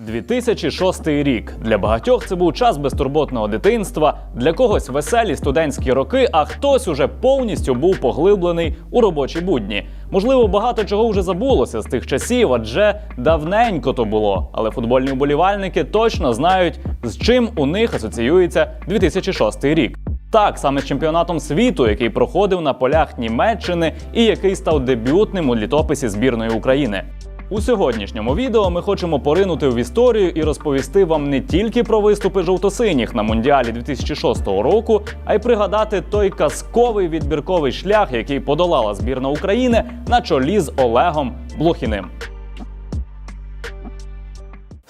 2006 рік для багатьох це був час безтурботного дитинства, для когось веселі студентські роки, а хтось уже повністю був поглиблений у робочі будні. Можливо, багато чого вже забулося з тих часів, адже давненько то було. Але футбольні вболівальники точно знають, з чим у них асоціюється 2006 рік. Так, саме з чемпіонатом світу, який проходив на полях Німеччини і який став дебютним у літописі збірної України. У сьогоднішньому відео ми хочемо поринути в історію і розповісти вам не тільки про виступи жовтосиніх на мундіалі 2006 року, а й пригадати той казковий відбірковий шлях, який подолала збірна України на чолі з Олегом Блохіним.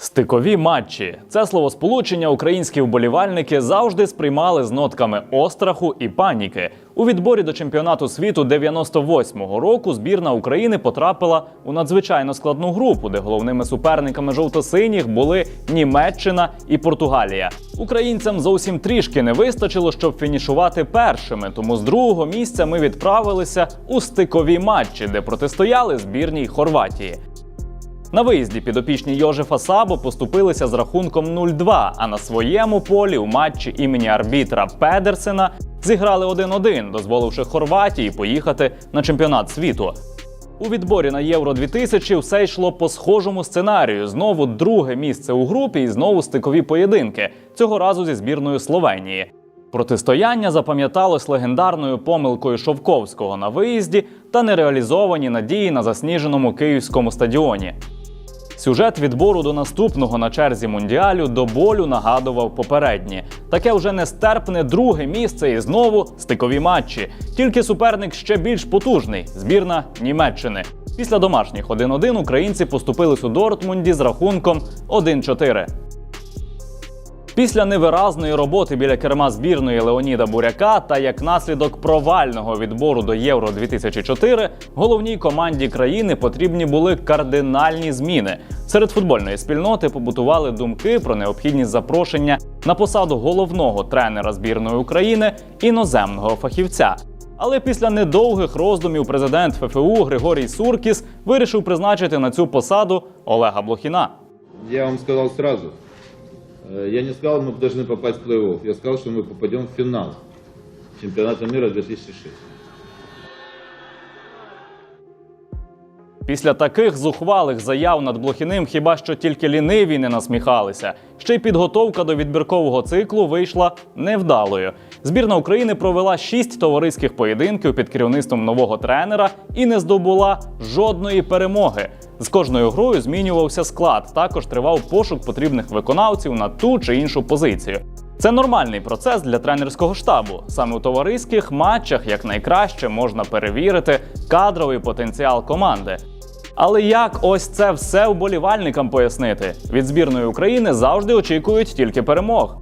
Стикові матчі це словосполучення українські вболівальники завжди сприймали з нотками остраху і паніки. У відборі до чемпіонату світу 98-го року збірна України потрапила у надзвичайно складну групу, де головними суперниками жовто-синіх були Німеччина і Португалія. Українцям зовсім трішки не вистачило, щоб фінішувати першими. Тому з другого місця ми відправилися у стикові матчі, де протистояли збірній Хорватії. На виїзді підопічні Йожефа Сабо поступилися з рахунком 0-2, а на своєму полі у матчі імені арбітра Педерсена зіграли 1-1, дозволивши Хорватії поїхати на чемпіонат світу. У відборі на Євро 2000 все йшло по схожому сценарію. Знову друге місце у групі і знову стикові поєдинки. Цього разу зі збірною Словенії. Протистояння запам'яталось легендарною помилкою Шовковського на виїзді та нереалізовані надії на засніженому київському стадіоні. Сюжет відбору до наступного на черзі мундіалю до болю нагадував попередні. Таке вже нестерпне друге місце і знову стикові матчі. Тільки суперник ще більш потужний збірна Німеччини. Після домашніх 1-1 українці поступились у Дортмунді з рахунком 1-4. Після невиразної роботи біля керма збірної Леоніда Буряка та як наслідок провального відбору до Євро 2004 головній команді країни потрібні були кардинальні зміни. Серед футбольної спільноти побутували думки про необхідність запрошення на посаду головного тренера збірної України іноземного фахівця. Але після недовгих роздумів президент ФФУ Григорій Суркіс вирішив призначити на цю посаду Олега Блохіна. Я вам сказал сразу. Э, Я не сказал, мы должны попасть в плей-офф. Я сказал, что мы попадем в финал чемпионата мира 2006. Після таких зухвалих заяв над Блохіним хіба що тільки ліниві не насміхалися. Ще й підготовка до відбіркового циклу вийшла невдалою. Збірна України провела шість товариських поєдинків під керівництвом нового тренера і не здобула жодної перемоги. З кожною грою змінювався склад. Також тривав пошук потрібних виконавців на ту чи іншу позицію. Це нормальний процес для тренерського штабу. Саме у товариських матчах якнайкраще можна перевірити кадровий потенціал команди. Але як ось це все вболівальникам пояснити? Від збірної України завжди очікують тільки перемог.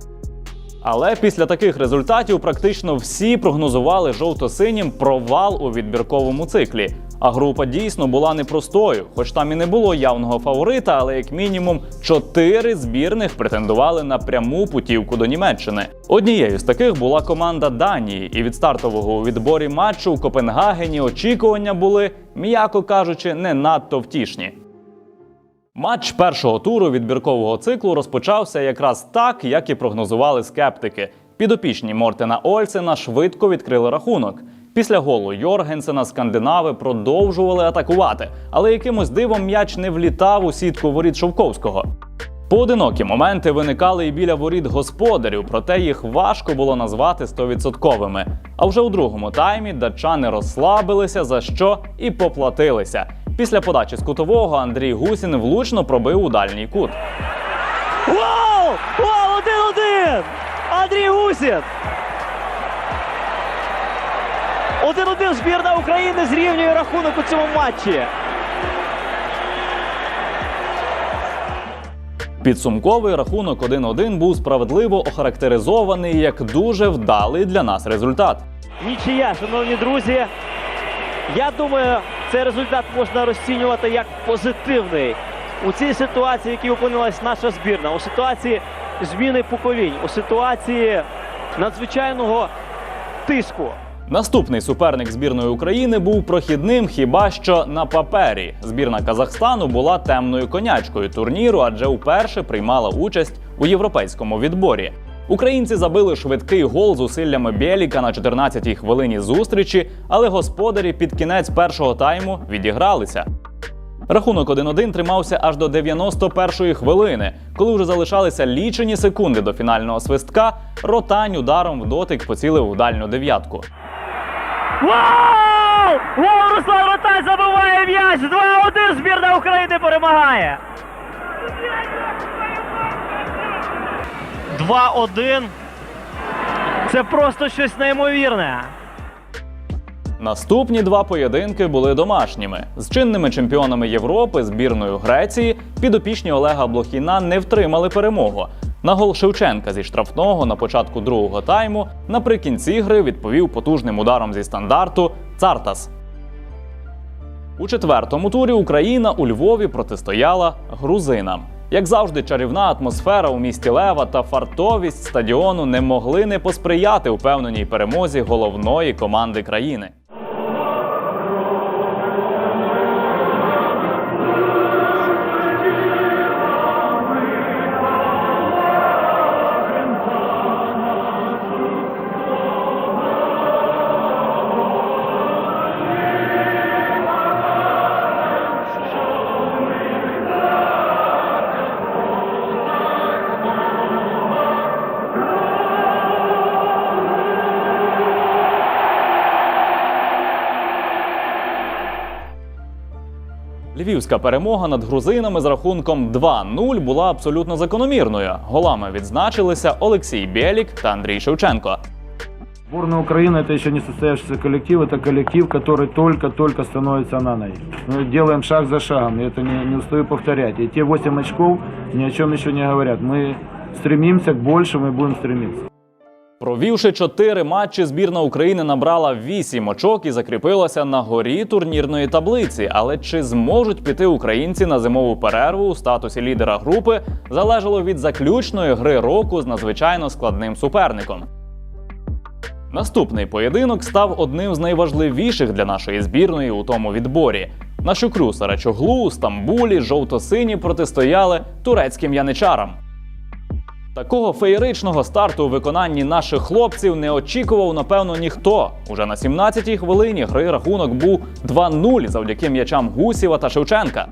Але після таких результатів практично всі прогнозували жовто-синім провал у відбірковому циклі. А група дійсно була непростою, хоч там і не було явного фаворита, але як мінімум чотири збірних претендували на пряму путівку до Німеччини. Однією з таких була команда Данії, і від стартового у відборі матчу у Копенгагені очікування були, м'яко кажучи, не надто втішні. Матч першого туру відбіркового циклу розпочався якраз так, як і прогнозували скептики. Підопічні Мортена Ольсена швидко відкрили рахунок. Після голу Йоргенсена скандинави продовжували атакувати, але якимось дивом м'яч не влітав у сітку воріт Шовковського. Поодинокі моменти виникали і біля воріт господарів, проте їх важко було назвати стовідсотковими. А вже у другому таймі датчани розслабилися, за що і поплатилися. Після подачі з кутового Андрій Гусін влучно пробив у дальній кут. Вау! Вау! Один-один! Андрій Гусін! Один-один збірна України зрівнює рахунок у цьому матчі. Підсумковий рахунок 1-1 був справедливо охарактеризований як дуже вдалий для нас результат. Нічия, шановні друзі. Я думаю, цей результат можна розцінювати як позитивний у цій ситуації, в якій опинилась наша збірна, у ситуації зміни поколінь, у ситуації надзвичайного тиску. Наступний суперник збірної України був прохідним хіба що на папері. Збірна Казахстану була темною конячкою турніру, адже вперше приймала участь у європейському відборі. Українці забили швидкий гол зусиллями Бєліка на 14-й хвилині зустрічі, але господарі під кінець першого тайму відігралися. Рахунок 1-1 тримався аж до 91-ї хвилини, коли вже залишалися лічені секунди до фінального свистка. Ротань ударом в дотик поцілив у дальню дев'ятку. Вау! Гол Руслан Ротань забиває м'яч! 2-1 збірна України перемагає! 2-1. Це просто щось неймовірне. Наступні два поєдинки були домашніми. З чинними чемпіонами Європи, збірною Греції, підопічні Олега Блохіна не втримали перемогу. На гол Шевченка зі штрафного на початку другого тайму наприкінці гри відповів потужним ударом зі стандарту Цартас. У четвертому турі Україна у Львові протистояла грузинам. Як завжди, чарівна атмосфера у місті Лева та фартовість стадіону не могли не посприяти впевненій перемозі головної команди країни. Львівська перемога над грузинами з рахунком 2-0 була абсолютно закономірною. Голами відзначилися Олексій Бєлік та Андрій Шевченко. Сборная Украины это еще не состоявшийся коллектив, это коллектив, который только-только становится на ноги. Мы делаем шаг за шагом, и это не, не устаю повторять. И те 8 очков ни о чем еще не говорят. Мы стремимся к большему и будем стремиться. Провівши чотири матчі, збірна України набрала вісім очок і закріпилася на горі турнірної таблиці. Але чи зможуть піти українці на зимову перерву у статусі лідера групи, залежало від заключної гри року з надзвичайно складним суперником. Наступний поєдинок став одним з найважливіших для нашої збірної у тому відборі. На Шукрю Сарачоглу у Стамбулі жовто-сині протистояли турецьким яничарам. Такого феєричного старту у виконанні наших хлопців не очікував, напевно, ніхто. Уже на 17-й хвилині гри рахунок був 2-0 завдяки м'ячам Гусєва та Шевченка.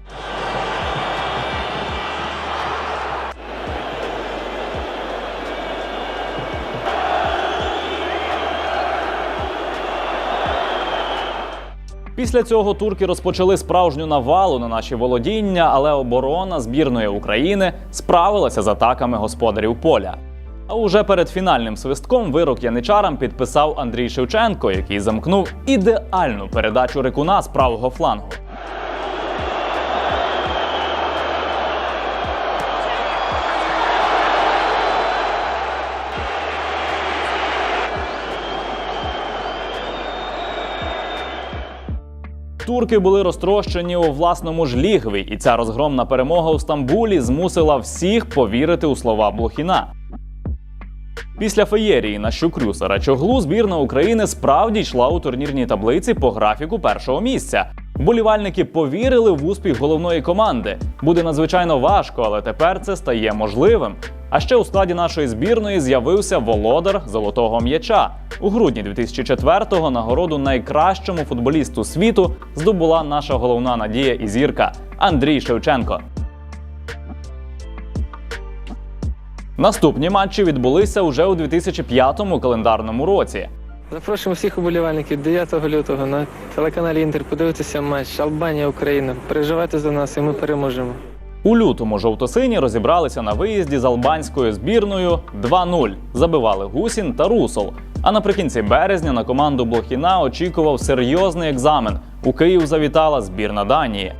Після цього турки розпочали справжню навалу на наші володіння, але оборона збірної України справилася з атаками господарів поля. А уже перед фінальним свистком вирок яничарам підписав Андрій Шевченко, який замкнув ідеальну передачу рикуна з правого флангу. Турки були розтрощені у власному ж лігві, і ця розгромна перемога у Стамбулі змусила всіх повірити у слова Блохіна. Після феєрії на Щукрю Сарачоглу збірна України справді йшла у турнірній таблиці по графіку першого місця. Вболівальники повірили в успіх головної команди. Буде надзвичайно важко, але тепер це стає можливим. А ще у складі нашої збірної з'явився володар золотого м'яча. У грудні 2004-го нагороду найкращому футболісту світу здобула наша головна надія і зірка Андрій Шевченко. Наступні матчі відбулися уже у 2005 календарному році. Запрошуємо всіх уболівальників 9 лютого на телеканалі Інтер подивитися матч Албанія Україна. Переживайте за нас, і ми переможемо. У лютому жовтосині розібралися на виїзді з албанською збірною 2-0. Забивали Гусін та Русол. А наприкінці березня на команду Блохіна очікував серйозний екзамен. У Київ завітала збірна Данії.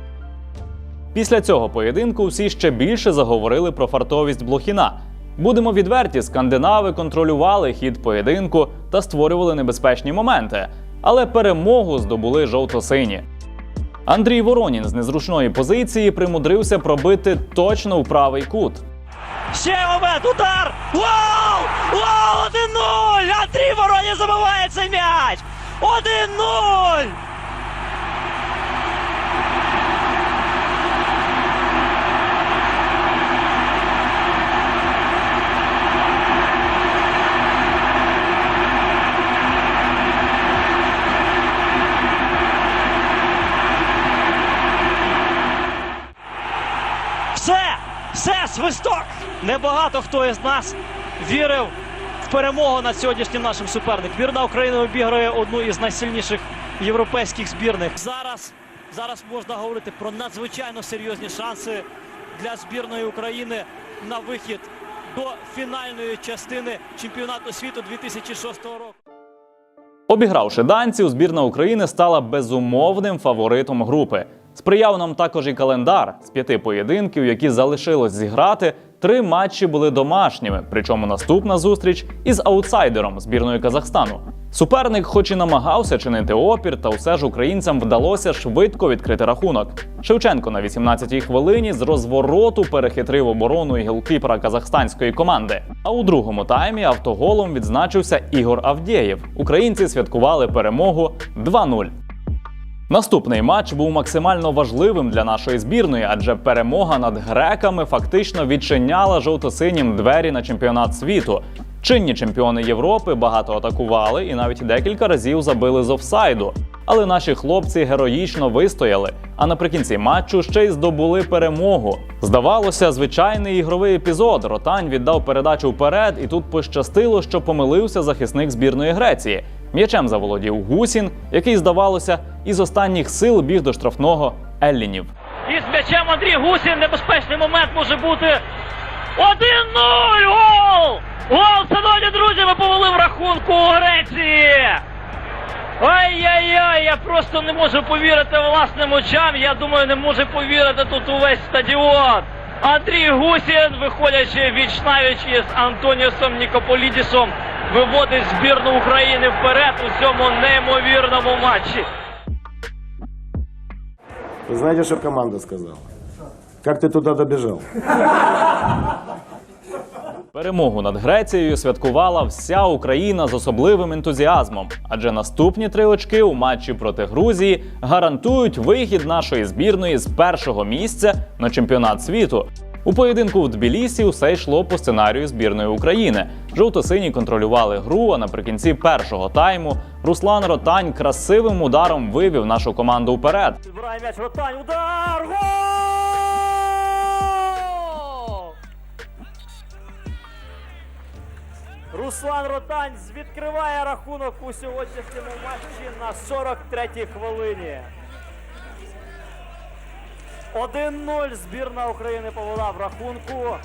Після цього поєдинку всі ще більше заговорили про фартовість Блохіна. Будемо відверті, скандинави контролювали хід поєдинку та створювали небезпечні моменти, але перемогу здобули жовто-сині. Андрій Воронін з незручної позиції примудрився пробити точно у правий кут. Ще момент, удар! Гол! Гол! 1-0! Андрій Воронін забиває цей м'яч! 1-0! Небагато хто із нас вірив в перемогу над сьогоднішнім нашим суперником. Збірна України обіграє одну із найсильніших європейських збірних. Зараз, зараз можна говорити про надзвичайно серйозні шанси для збірної України на вихід до фінальної частини чемпіонату світу 2006 року. Обігравши данців, збірна України стала безумовним фаворитом групи. Сприяв нам також і календар з п'яти поєдинків, які залишилось зіграти. Три матчі були домашніми, причому наступна зустріч із аутсайдером збірної Казахстану. Суперник, хоч і намагався чинити опір, та все ж українцям вдалося швидко відкрити рахунок. Шевченко на 18-й хвилині з розвороту перехитрив оборону і гілкіпера казахстанської команди. А у другому таймі автоголом відзначився Ігор Авдєєв. Українці святкували перемогу 2-0. Наступний матч був максимально важливим для нашої збірної, адже перемога над греками фактично відчиняла жовто-синім двері на чемпіонат світу. Чинні чемпіони Європи багато атакували і навіть декілька разів забили з офсайду. Але наші хлопці героїчно вистояли, а наприкінці матчу ще й здобули перемогу. Здавалося, звичайний ігровий епізод. Ротань віддав передачу вперед, і тут пощастило, що помилився захисник збірної Греції. М'ячем заволодів Гусін, який, здавалося, із останніх сил біг до штрафного Еллінів. І з м'ячем Андрій Гусін. Небезпечний момент може бути. 1-0! Гол! Гол, шановні друзі, ми повели в рахунку у Греції! Ай-яй-яй, я просто не можу повірити власним очам. Я думаю, не може повірити тут увесь стадіон. Андрій Гусін, виходячи віч із Антоніусом Нікополідісом, виводить збірну України вперед у цьому неймовірному матчі. Вы знаете, что команда сказала? Как ты туда добежал? Перемогу над Грецією святкувала вся Україна з особливим ентузіазмом, адже наступні три очки у матчі проти Грузії гарантують вихід нашої збірної з першого місця на чемпіонат світу. У поєдинку в Тбілісі усе йшло по сценарію збірної України. Жовто-сині контролювали гру, а наприкінці першого тайму Руслан Ротань красивим ударом вивів нашу команду вперед. Збирає м'яч Ротань. Удар! Гол! Руслан Ротань відкриває рахунок у сьогоднішньому матчі на 43-й хвилині. 1-0 збірна України повела в рахунку.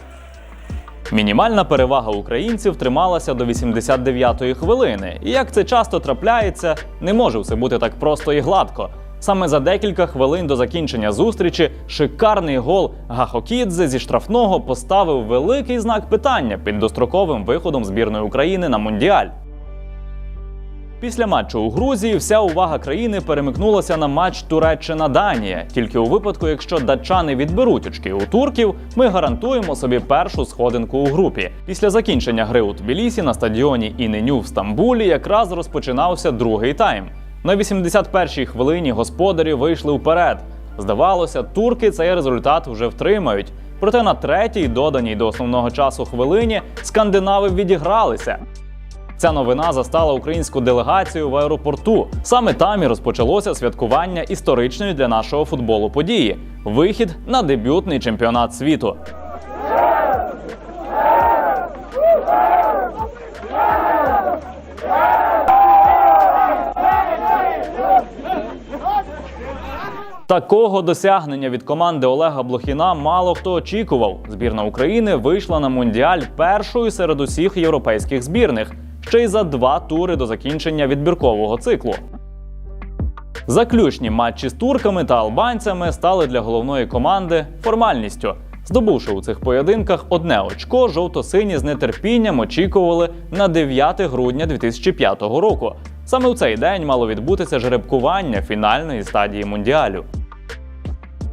Мінімальна перевага українців трималася до 89-ї хвилини, і як це часто трапляється, не може все бути так просто і гладко. Саме за декілька хвилин до закінчення зустрічі шикарний гол Гахокідзе зі штрафного поставив великий знак питання під достроковим виходом збірної України на Мундіаль. Після матчу у Грузії вся увага країни перемикнулася на матч Туреччина-Данія. Тільки у випадку, якщо датчани відберуть очки у турків, ми гарантуємо собі першу сходинку у групі. Після закінчення гри у Тбілісі на стадіоні Іненю в Стамбулі якраз розпочинався другий тайм. На 81-й хвилині господарі вийшли вперед. Здавалося, турки цей результат вже втримають. Проте на третій, доданій до основного часу хвилині, скандинави відігралися. Ця новина застала українську делегацію в аеропорту. Саме там і розпочалося святкування історичної для нашого футболу події вихід на дебютний чемпіонат світу. Такого досягнення від команди Олега Блохіна мало хто очікував. Збірна України вийшла на мундіаль першою серед усіх європейських збірних, ще й за два тури до закінчення відбіркового циклу. Заключні матчі з турками та албанцями стали для головної команди формальністю. Здобувши у цих поєдинках одне очко, жовто-сині з нетерпінням очікували на 9 грудня 2005 року. Саме у цей день мало відбутися жеребкування фінальної стадії мундіалю.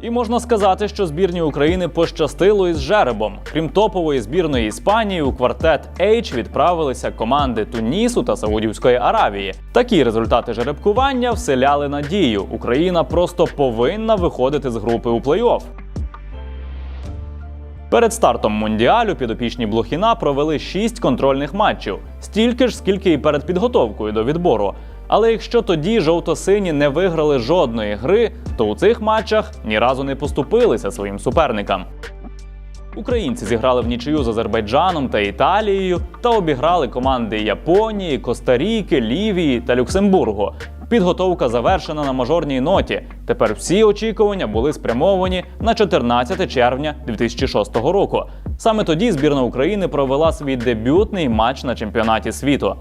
І можна сказати, що збірні України пощастило із жеребом. Крім топової збірної Іспанії, у квартет H відправилися команди Тунісу та Саудівської Аравії. Такі результати жеребкування вселяли надію. Україна просто повинна виходити з групи у плей-офф. Перед стартом мундіалю підопічні Блохіна провели шість контрольних матчів, стільки ж, скільки і перед підготовкою до відбору. Але якщо тоді жовто-сині не виграли жодної гри, то у цих матчах ні разу не поступилися своїм суперникам. Українці зіграли в нічию з Азербайджаном та Італією та обіграли команди Японії, Коста-Ріки, Лівії та Люксембургу. Підготовка завершена на мажорній ноті. Тепер всі очікування були спрямовані на 14 червня 2006 року. Саме тоді збірна України провела свій дебютний матч на чемпіонаті світу.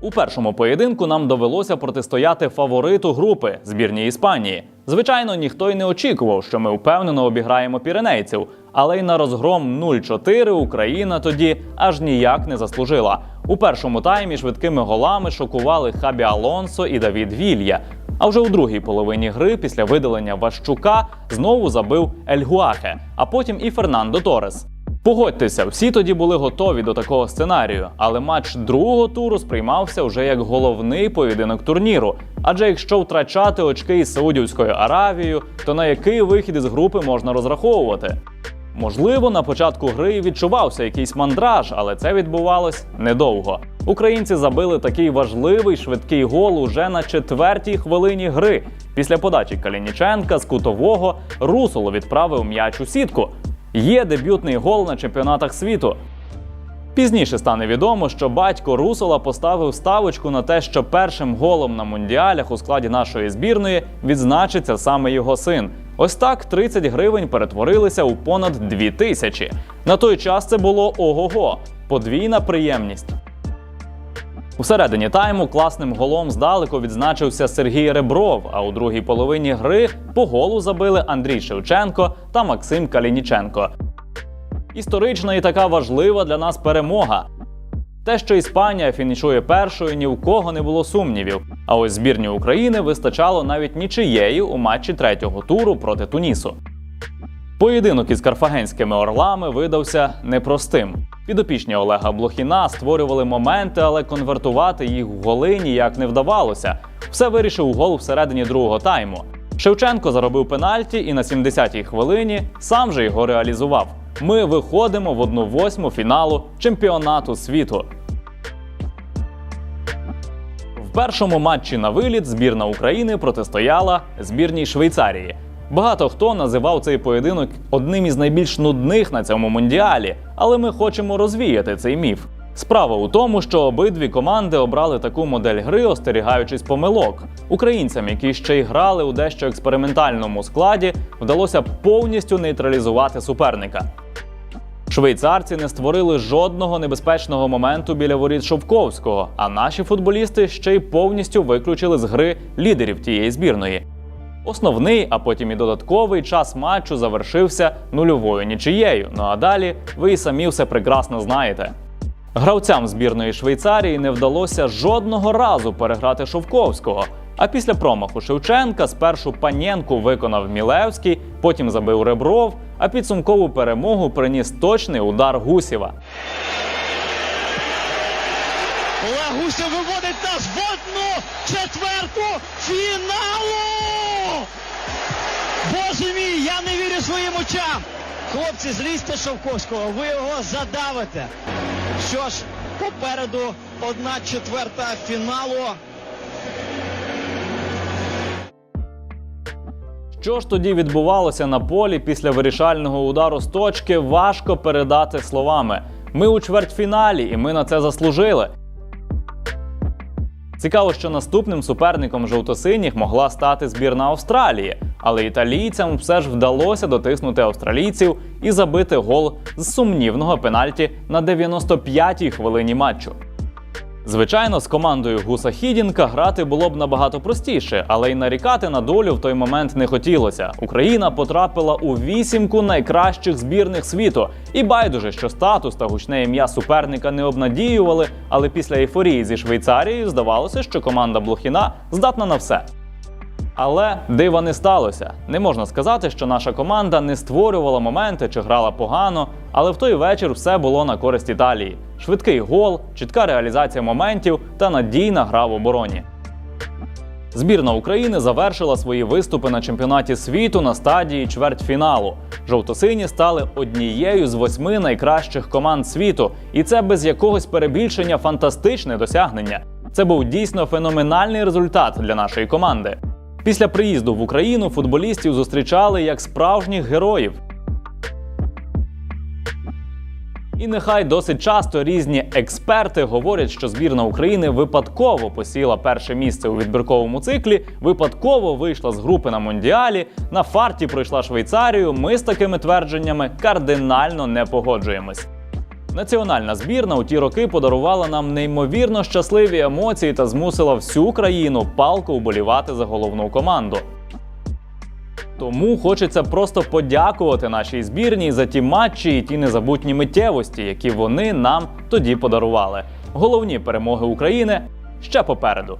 У першому поєдинку нам довелося протистояти фавориту групи збірній Іспанії. Звичайно, ніхто й не очікував, що ми впевнено обіграємо піренейців, але й на розгром 0-4 Україна тоді аж ніяк не заслужила. У першому таймі швидкими голами шокували Хабі Алонсо і Давід Вілья. А вже у другій половині гри, після видалення Ващука, знову забив Ель Гуахе, а потім і Фернандо Торес. Погодьтеся, всі тоді були готові до такого сценарію, але матч другого туру сприймався вже як головний поєдинок турніру. Адже якщо втрачати очки із Саудівською Аравією, то на який вихід із групи можна розраховувати? Можливо, на початку гри відчувався якийсь мандраж, але це відбувалось недовго. Українці забили такий важливий швидкий гол уже на четвертій хвилині гри. Після подачі Калініченка з кутового Русоло відправив м'яч у сітку. Є дебютний гол на чемпіонатах світу. Пізніше стане відомо, що батько Русола поставив ставочку на те, що першим голом на мундіалях у складі нашої збірної відзначиться саме його син. Ось так 30 гривень перетворилися у понад 2 тисячі. На той час це було ого-го, подвійна приємність. У середині тайму класним голом здалеку відзначився Сергій Ребров. А у другій половині гри по голу забили Андрій Шевченко та Максим Калініченко. Історична і така важлива для нас перемога. Те, що Іспанія фінішує першою, ні в кого не було сумнівів. А ось збірні України вистачало навіть нічиєї у матчі третього туру проти Тунісу. Поєдинок із карфагенськими орлами видався непростим. Підопічні Олега Блохіна створювали моменти, але конвертувати їх в голи ніяк не вдавалося. Все вирішив гол всередині другого тайму. Шевченко заробив пенальті і на 70-й хвилині сам же його реалізував. Ми виходимо в 1-8 фіналу чемпіонату світу. В першому матчі на виліт збірна України протистояла збірній Швейцарії. Багато хто називав цей поєдинок одним із найбільш нудних на цьому мундіалі, але ми хочемо розвіяти цей міф. Справа у тому, що обидві команди обрали таку модель гри, остерігаючись помилок. Українцям, які ще й грали у дещо експериментальному складі, вдалося повністю нейтралізувати суперника. Швейцарці не створили жодного небезпечного моменту біля воріт Шовковського, а наші футболісти ще й повністю виключили з гри лідерів тієї збірної. Основний, а потім і додатковий час матчу завершився нульовою нічиєю. Ну а далі ви і самі все прекрасно знаєте. Гравцям збірної Швейцарії не вдалося жодного разу переграти Шовковського. А після промаху Шевченка спершу Панєнку виконав Мілевський, потім забив Ребров, а підсумкову перемогу приніс точний удар Гусєва. Олег виводить нас в одну четверту фіналу! Боже мій, я не вірю своїм очам! Хлопці, злізьте Шовковського, ви його задавите. Що ж, попереду одна четверта фіналу. Що ж тоді відбувалося на полі після вирішального удару з точки, важко передати словами. Ми у чвертьфіналі, і ми на це заслужили. Цікаво, що наступним суперником жовто-синіх могла стати збірна Австралії, але італійцям все ж вдалося дотиснути австралійців і забити гол з сумнівного пенальті на 95-й хвилині матчу. Звичайно, з командою Гуса Хідінка грати було б набагато простіше, але й нарікати на долю в той момент не хотілося. Україна потрапила у вісімку найкращих збірних світу. І байдуже, що статус та гучне ім'я суперника не обнадіювали, але після ейфорії зі Швейцарією здавалося, що команда Блохіна здатна на все. Але дива не сталося. Не можна сказати, що наша команда не створювала моменти чи грала погано, але в той вечір все було на користь Італії: швидкий гол, чітка реалізація моментів та надійна гра в обороні. Збірна України завершила свої виступи на чемпіонаті світу на стадії чвертьфіналу. Жовтосині стали однією з восьми найкращих команд світу, і це без якогось перебільшення фантастичне досягнення. Це був дійсно феноменальний результат для нашої команди. Після приїзду в Україну футболістів зустрічали як справжніх героїв. І нехай досить часто різні експерти говорять, що збірна України випадково посіла перше місце у відбірковому циклі, випадково вийшла з групи на Мондіалі, на фарті пройшла Швейцарію. Ми з такими твердженнями кардинально не погоджуємось. Національна збірна у ті роки подарувала нам неймовірно щасливі емоції та змусила всю країну палко вболівати за головну команду. Тому хочеться просто подякувати нашій збірній за ті матчі і ті незабутні миттєвості, які вони нам тоді подарували. Головні перемоги України ще попереду.